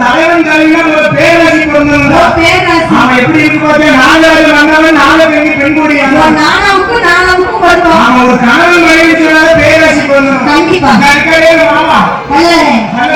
தலைவன் தலைவன் ஒரு பேராசி பிறந்தவன் அவன் எப்படி இருக்கு பார்த்தா நாலாவது வந்தவன் நாலாவது எங்க பெண் கூடிய அவன் ஒரு கணவன் மனைவி பேராசி பிறந்தவன். கண்டிப்பா. கற்கடே மாமா நல்ல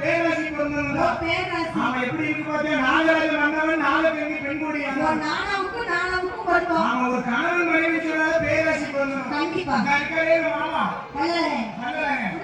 பேரரசி. அவன் எப்படி இருக்கு பார்த்தீங்க நாகராஜ மன்னவன் நாகவேங்கி பெண்குடியான கொடுப்போம் நாம ஒரு கணவன் மனைவி பேராசி பண்ணணும் கண்டிப்பா. கற்கலே மாமா. நல்லது நல்லது